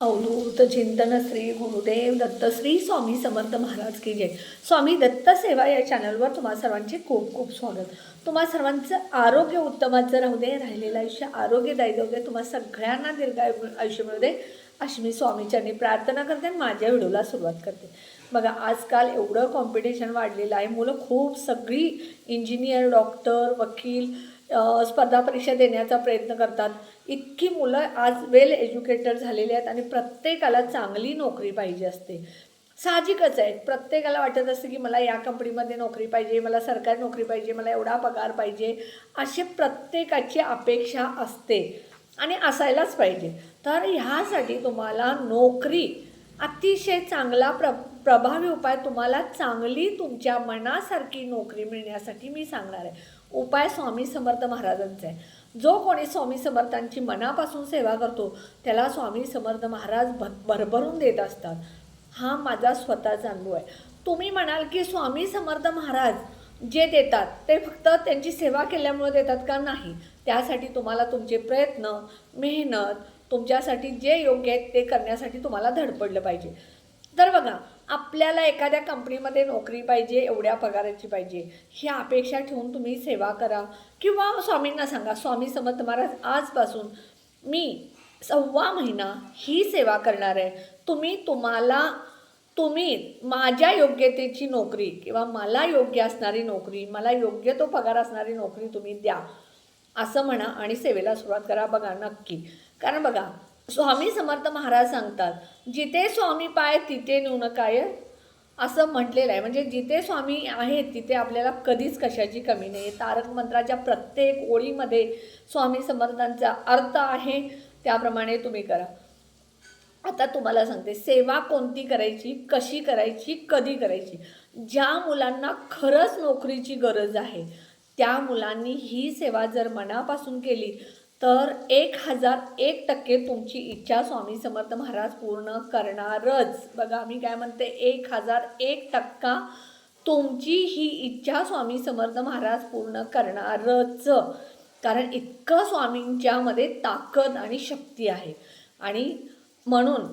अवधूत चिंतन श्री गुरुदेव दत्त श्री स्वामी समर्थ महाराज की जय. स्वामी दत्त सेवा या चॅनलवर तुम्हा सर्वांचे खूप खूप स्वागत. तुम्हा सर्वांचं आरोग्य उत्तमाचं राहू दे राहिलेलं आयुष्य आरोग्यदायी जाऊ दे तुम्हा सगळ्यांना दीर्घ आयुष्य मिळू दे अशी मी स्वामीच्यांनी प्रार्थना करते आणि माझ्या व्हिडिओला सुरुवात करते. बघा आजकाल एवढं कॉम्पिटिशन वाढलेलं आहे. मुलं खूप सगळी इंजिनियर डॉक्टर वकील स्पर्धा परीक्षा देण्याचा प्रयत्न करतात. इतकी मुलं आज वेल एज्युकेटेड झालेली आहेत आणि प्रत्येकाला चांगली नोकरी पाहिजे असते. साहजिकच आहे. प्रत्येकाला वाटत असतं की मला या कंपनीमध्ये नोकरी पाहिजे मला सरकारी नोकरी पाहिजे मला एवढा पगार पाहिजे. असे प्रत्येकाची अपेक्षा असते आणि असायलाच पाहिजे. तर ह्यासाठी तुम्हाला नोकरी अतिशय चांगला प्र प्रभावी उपाय तुम्हाला चांगली तुमच्या मनासारखी नोकरी मिळण्यासाठी मी सांगणार आहे. उपाय स्वामी समर्थ महाराजांचा आहे. जो कोणी स्वामी समर्थांची मनापासून सेवा करतो त्याला स्वामी समर्थ महाराज भ भरभरून देत असतात. हा माझा स्वतःचा अनुभव आहे. तुम्ही म्हणाल की स्वामी समर्थ महाराज जे देतात ते फक्त त्यांची सेवा केल्यामुळे देतात का नाही? त्यासाठी तुम्हाला तुमचे प्रयत्न मेहनत तुमच्यासाठी जे योग्य आहेत ते करण्यासाठी तुम्हाला धडपडलं पाहिजे. तर बघा आपल्याला एखाद्या कंपनीमध्ये नोकरी पाहिजे एवढ्या पगाराची पाहिजे ही अपेक्षा ठेवून तुम्ही सेवा करा. किंवा स्वामींना सांगा स्वामी समर्थ महाराज आजपासून मी सव्वा महिना ही सेवा करणार आहे. तुम्ही तुम्हाला तुम्ही माझ्या योग्यतेची नोकरी किंवा मला योग्य असणारी नोकरी मला योग्य तो पगार असणारी नोकरी तुम्ही द्या. असं म्हणा आणि सेवेला सुरुवात करा बघा नक्की. कारण बघा स्वामी समर्थ महाराज सांगतात जिथे स्वामी पाय तिथे न्यून काय? असं म्हटलेलं आहे. म्हणजे जिथे स्वामी आहेत तिथे आपल्याला कधीच कशाची कमी नाही. तारक मंत्राच्या प्रत्येक ओळीमध्ये स्वामी समर्थांचा अर्थ आहे त्याप्रमाणे तुम्ही करा. आता तुम्हाला सांगते सेवा कोणती करायची कशी करायची कधी करायची? ज्या मुलांना खरंच नोकरीची गरज आहे त्या मुलांनी ही सेवा जर मनापासून केली तर एक हजार एक टक्के तुमची इच्छा स्वामी समर्थ महाराज पूर्ण करणारच. बघा मी काय म्हणते एक हजार एक टक्का तुमची ही इच्छा स्वामी समर्थ महाराज पूर्ण करणारच. कारण इतकं स्वामींच्यामध्ये ताकद आणि शक्ती आहे. आणि म्हणून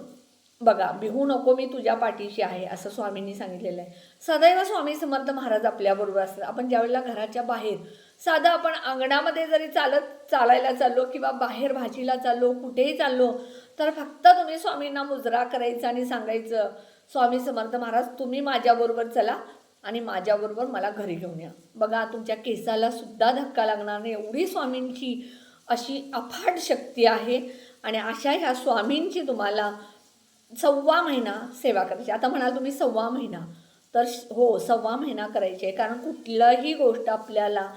बघा बिहू नको मी तुझ्या पाठीशी आहे असं स्वामींनी सांगितलेलं आहे. सदैव स्वामी समर्थ महाराज आपल्याबरोबर असतात. आपण ज्यावेळेला घराच्या बाहेर साधं आपण अंगणामध्ये जरी चालत चालायला चाललो किंवा बाहेर भाजीला चाललो कुठेही चाललो तर फक्त तुम्ही स्वामींना मुजरा करायचा आणि सांगायचं स्वामी समर्थ महाराज तुम्ही माझ्याबरोबर चला आणि माझ्याबरोबर मला घरी घेऊन या. बघा तुमच्या केसाला सुद्धा धक्का लागणार नाही. एवढी स्वामींची अशी अफाट शक्ती आहे आणि अशा ह्या स्वामींची तुम्हाला सव्वा महिना सेवा करायची. आता म्हणाल तुम्ही सव्वा महिना. तर हो सव्वा महिना करायची आहे. कारण कुठलंही गोष्ट आपल्याला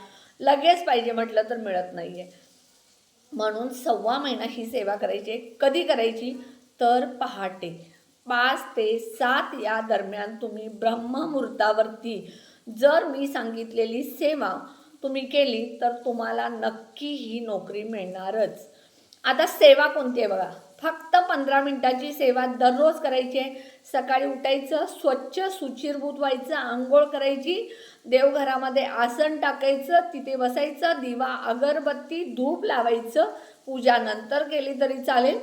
लगेच पाहिजे म्हटलं तर मिळत नाही आहे म्हणून सव्वा महिना ही सेवा करायची आहे कधी करायची? तर पहाटे. पाच ते सात या दरम्यान तुम्ही ब्रह्ममुहूर्तावरती जर मी सांगितलेली सेवा तुम्ही केली तर तुम्हाला नक्की ही नोकरी मिळणारच. आता सेवा कोणती आहे बघा. फक्त पंधरा मिनटाची सेवा दररोज करायची आहे. सकाळी उठायचं स्वच्छ सुचिरभूत व्हायचं आंघोळ करायची देवघरामध्ये आसन टाकायचं तिथे बसायचं दिवा अगरबत्ती धूप लावायचं पूजा नंतर केली तरी चालेल.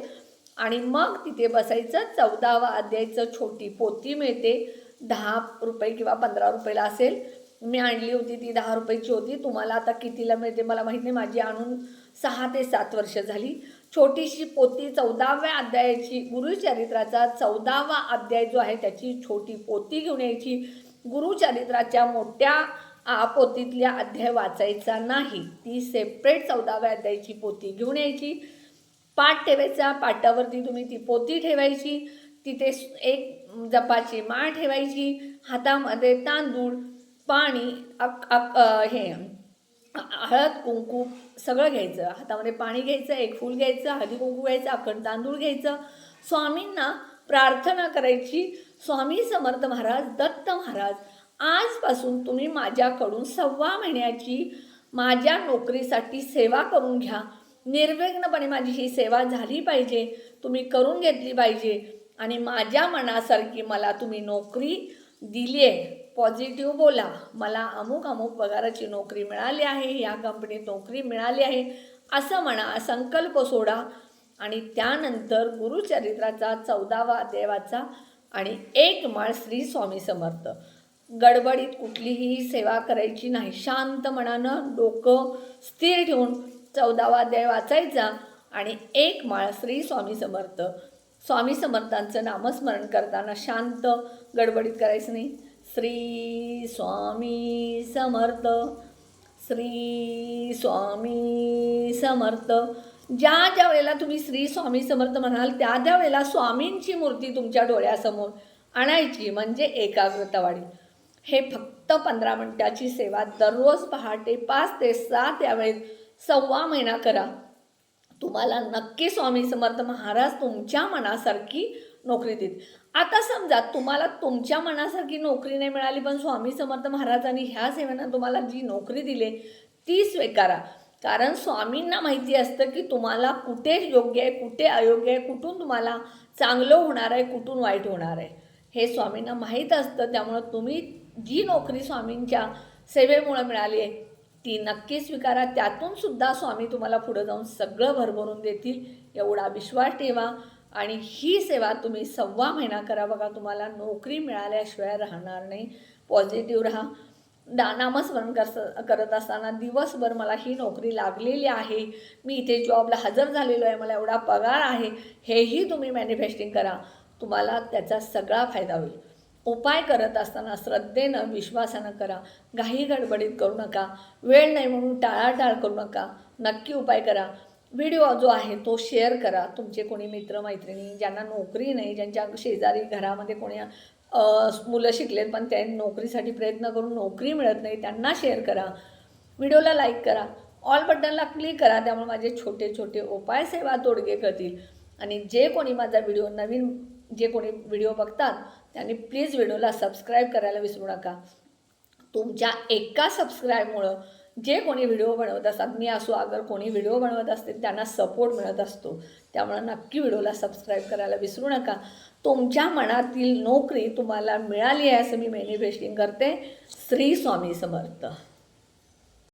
आणि मग तिथे बसायचं चौदावा अध्यायचं छोटी पोती मिळते. दहा रुपये किंवा पंधरा रुपयाला असेल. मी आणली होती ती दहा रुपयाची होती. तुम्हाला आता कितीला मिळते मला माहीत नाही. माझी आणून सहा ते सात वर्ष झाली. छोटीशी पोती चौदाव्या अध्यायाची गुरुचरित्राचा चौदावा अध्याय जो आहे त्याची छोटी पोती घेऊन यायची. गुरुचरित्राच्या मोठ्या पोतीतल्या अध्याय वाचायचा नाही. ती सेपरेट चौदाव्या अध्यायाची पोती घेऊन यायची. पाठ ठेवायचा पाटावरती तुम्ही ती पोती ठेवायची. तिथे एक जपाची माळ ठेवायची. हातामध्ये तांदूळ पाणी अक अक हे हळद कुंकू सगळं घ्यायचं. हातामध्ये पाणी घ्यायचं एक फूल घ्यायचं हळदी कुंकू घ्यायचं अखंड तांदूळ घ्यायचं. स्वामींना प्रार्थना करायची स्वामी समर्थ महाराज दत्त महाराज आजपासून तुम्ही माझ्याकडून सव्वा महिन्याची माझ्या नोकरीसाठी सेवा करून घ्या. निर्विघ्नपणे माझी ही सेवा झाली पाहिजे तुम्ही करून घेतली पाहिजे आणि माझ्या मनासारखी मला तुम्ही नोकरी दिली आहे पॉझिटिव्ह बोला. मला अमुक अमुक पगाराची नोकरी मिळाली आहे या कंपनीत नोकरी मिळाली आहे असं म्हणा संकल्प सोडा. आणि त्यानंतर गुरुचरित्राचा चौदावा देवाचा आणि एक माळ श्री स्वामी समर्थ. गडबडीत कुठलीही सेवा करायची नाही. शांत मनानं डोकं स्थिर ठेवून चौदावा देव वाचायचा आणि एक माळ श्री स्वामी समर्थ. स्वामी समर्थांचं नामस्मरण करताना शांत गडबडीत करायचं नाही. श्री स्वामी समर्थ. श्री स्वामी समर्थ. ज्या ज्या वेळेला तुम्ही श्री स्वामी समर्थ म्हणाल त्या त्या वेळेला स्वामींची मूर्ती तुमच्या डोळ्यासमोर आणायची म्हणजे एकाग्रता वाढी हे फक्त पंधरा मिनटाची सेवा दररोज पहाटे पाच ते सात यावेळेत सव्वा महिना करा. तुम्हाला नक्की स्वामी समर्थ महाराज तुमच्या मनासारखी नोकरी देत आता समजा तुम्हाला तुमच्या मनासारखी नोकरी नाही मिळाली पण स्वामी समर्थ महाराजांनी ह्या सेवेनं तुम्हाला जी नोकरी दिली ती स्वीकारा. कारण स्वामींना माहिती असतं की तुम्हाला कुठे योग्य आहे कुठे अयोग्य आहे कुठून तुम्हाला चांगलं होणार आहे कुठून वाईट होणार आहे. हे स्वामींना माहीत असतं त्यामुळं तुम्ही जी नोकरी स्वामींच्या सेवेमुळं मिळाली आहे ती नक्की स्वीकारा. त्यातून सुद्धा स्वामी तुम्हाला पुढं जाऊन सगळं भरभरून देतील. एवढा विश्वास ठेवा. आणि ही सेवा तुम्ही सव्वा महिना करा. बघा तुम्हाला नोकरी मिळाल्याशिवाय राहणार नाही. पॉझिटिव्ह राहा. दा नामस्मरण कर करत असताना दिवसभर मला ही नोकरी लागलेली आहे. मी इथे जॉबला हजर झालेलो आहे. मला एवढा पगार आहे. हेही तुम्ही मॅनिफेस्टिंग करा. तुम्हाला त्याचा सगळा फायदा होईल. उपाय करत असताना श्रद्धेनं विश्वासानं करा. घाई गडबडीत करू नका. वेळ नाही म्हणून टाळाटाळ करू नका. नक्की उपाय करा. व्हिडिओ जो आहे तो शेअर करा. तुमचे कोणी मित्रमैत्रिणी ज्यांना नोकरी नाही ज्यांच्या शेजारी घरामध्ये कोणी मुलं शिकलेत पण त्या नोकरीसाठी प्रयत्न करून नोकरी मिळत नाही त्यांना शेअर करा. व्हिडिओला लाईक करा. ऑल बटनला क्लिक करा त्यामुळे माझे छोटे छोटे उपाय सेवा तोडगे करतील. आणि जे कोणी माझा व्हिडिओ नवीन जे कोणी व्हिडिओ बघतात त्यांनी प्लीज व्हिडिओला सबस्क्राईब करायला विसरू नका. तुमच्या एका सबस्क्राईबमुळं जे कोणी व्हिडिओ बनवत असतात मी असो अगर कोणी व्हिडिओ बनवत असतील त्यांना सपोर्ट मिळत असतो. त्यामुळं नक्की व्हिडिओला सबस्क्राईब करायला विसरू नका. तुमच्या मनातील नोकरी तुम्हाला मिळाली आहे असं मी मॅनिफेस्टिंग करते. श्री स्वामी समर्थ.